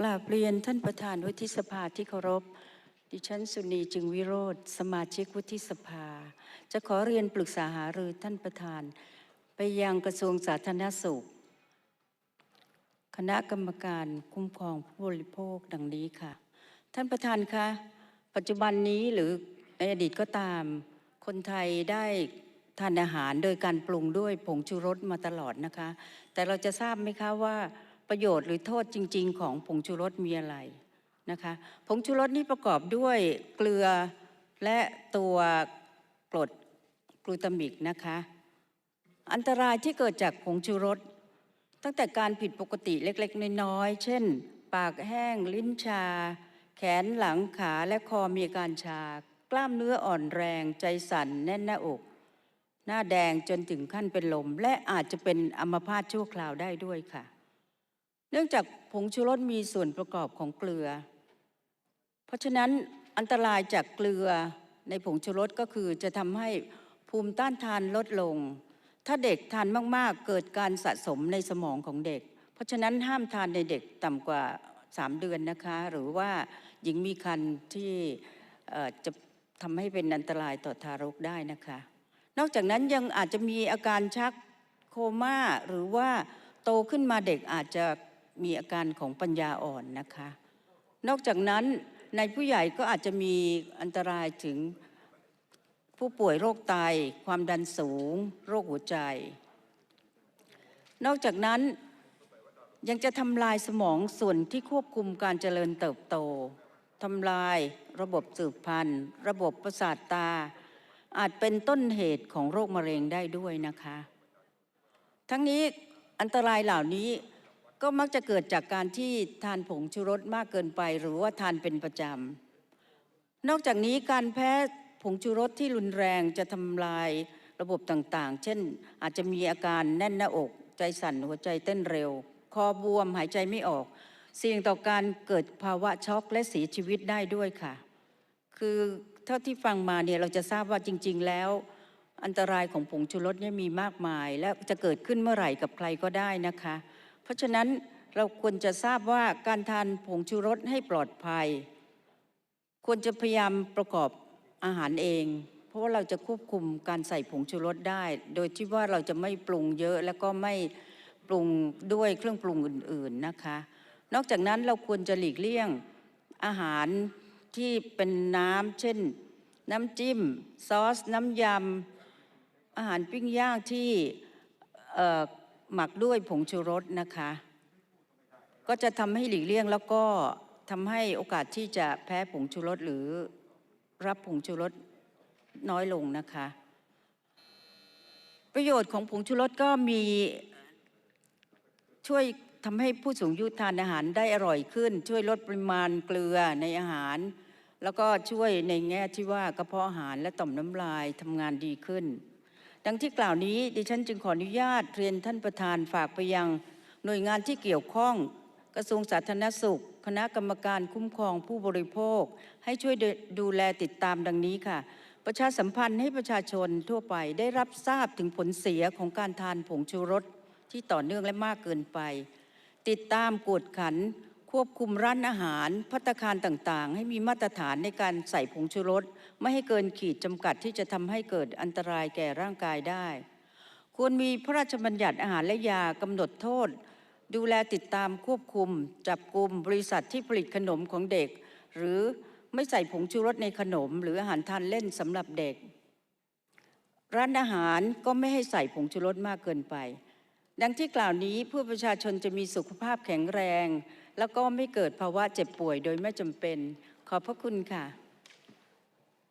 กราบเรียนท่านประธานวุฒิสภาที่เคารพ ดิฉันสุนีจึงวิโรธสมาชิกวุฒิสภา จะขอเรียนปรึกษาหารือท่านประธาน ไปยังกระทรวงสาธารณสุข คณะกรรมการคุ้มครองผู้บริโภคดังนี้ค่ะ ท่านประธานคะปัจจุบันนี้หรือในอดีตก็ตาม คนไทยได้ทานอาหารโดยการปรุงด้วยผงชูรสมาตลอดนะคะ แต่เราจะทราบไหมคะว่า ประโยชน์หรือโทษจริง ๆ ของผงชูรสมีอะไรนะคะผงชูรสนี่ประกอบด้วยเกลือและตัวกรดกลูตามิกนะคะอันตรายที่เกิดจากผงชูรส ตั้งแต่การผิดปกติเล็กๆ น้อยๆ เช่น ปากแห้ง ลิ้นชา แขนหลังขาและคอมีอาการชา กล้ามเนื้ออ่อนแรง ใจสั่นแน่นหน้าอก หน้าแดงจนถึงขั้นเป็นลม และอาจจะเป็นอัมพาตชั่วคราวได้ด้วยค่ะ เนื่องจากผงชูรสมีส่วนประกอบของเกลือ เพราะฉะนั้นอันตรายจากเกลือในผงชูรสก็คือจะทำให้ภูมิต้านทานลดลง ถ้าเด็กทานมากๆ เกิดการสะสมในสมองของเด็ก เพราะฉะนั้นห้ามทานในเด็กต่ำกว่า 3 เดือนนะคะ หรือว่าหญิงมีครรภ์ที่จะทำให้เป็นอันตรายต่อทารกได้นะคะ นอกจากนั้นยังอาจจะมีอาการชักโคม่าหรือว่าโตขึ้นมาเด็กอาจจะ มีอาการของปัญญาอ่อนนะคะ นอกจากนั้นในผู้ใหญ่ก็อาจจะมีอันตรายถึงผู้ป่วยโรคไต ความดันสูง โรคหัวใจ นอกจากนั้นยังจะทำลายสมองส่วนที่ควบคุมการเจริญเติบโตทำลายระบบสืบพันธุ์ ระบบประสาทตา อาจเป็นต้นเหตุของโรคมะเร็งได้ด้วยนะคะ ทั้งนี้อันตรายเหล่านี้ ก็มักจะเกิดจากการที่ทานผงชูรสมากเกินไป หรือว่าทานเป็นประจำ นอกจากนี้การแพ้ผงชูรสที่รุนแรงจะทำลายระบบต่างๆ เช่นอาจจะมีอาการแน่นหน้าอก ใจสั่นหัวใจเต้นเร็ว คอบวมหายใจไม่ออก เสี่ยงต่อการเกิดภาวะช็อกและเสียชีวิตได้ด้วยค่ะ คือเท่าที่ฟังมาเนี่ยเราจะทราบว่าจริง ๆ แล้ว อันตรายของผงชูรสเนี่ยมีมากมาย และจะเกิดขึ้นเมื่อไหร่กับใครก็ได้นะคะ เพราะฉะนั้นเราควรจะทราบว่าการทานผงชูรสให้ปลอดภัย ควรจะพยายามประกอบอาหารเอง เพราะว่าเราจะควบคุมการใส่ผงชูรสได้ โดยที่ว่าเราจะไม่ปรุงเยอะแล้วก็ไม่ปรุงด้วยเครื่องปรุงอื่น ๆนะคะ นอกจากนั้นเราควรจะหลีกเลี่ยงอาหารที่เป็นน้ำเช่น น้ำจิ้ม ซอส น้ำยำอาหารปิ้งย่างที่ หมักด้วยผงชูรสนะคะ ก็จะทำให้หลีกเลี่ยงแล้วก็ทำให้โอกาสที่จะแพ้ผงชูรสหรือรับผงชูรสน้อยลงนะคะ ประโยชน์ของผงชูรสก็มีช่วยทำให้ผู้สูงอายุทานอาหารได้อร่อยขึ้น ช่วยลดปริมาณเกลือในอาหาร แล้วก็ช่วยในแง่ที่ว่ากระเพาะอาหารและต่อมน้ำลายทำงานดีขึ้น ดังที่กล่าวนี้ดิฉันจึงขออนุญาตเรียนท่านประธานฝากไปยัง หน่วยงานที่เกี่ยวข้อง กระทรวงสาธารณสุข คณะกรรมการคุ้มครองผู้บริโภค ให้ช่วยดูแลติดตามดังนี้ค่ะ ประชาสัมพันธ์ให้ประชาชนทั่วไปได้รับทราบถึงผลเสียของการทานผงชูรสที่ต่อเนื่องและมากเกินไป ติดตามกวดขัน ควบคุมร้านอาหารพัตตาคารต่างๆ ให้มีมาตรฐานในการใส่ผงชูรส ไม่ให้เกินขีดจำกัดที่จะทำให้เกิดอันตรายแก่ร่างกายได้ ควรมีพระราชบัญญัติอาหารและยากำหนดโทษ ดูแลติดตามควบคุม จับกลุ่มบริษัทที่ผลิตขนมของเด็ก หรือไม่ใส่ผงชูรสในขนม หรืออาหารทานเล่นสำหรับเด็ก ร้านอาหารก็ไม่ให้ใส่ผงชูรสมากเกินไป ดังที่กล่าวนี้เพื่อประชาชนจะมีสุขภาพแข็งแรง แล้วก็ไม่เกิดภาวะเจ็บป่วยโดยไม่จำเป็น ขอบพระคุณค่ะ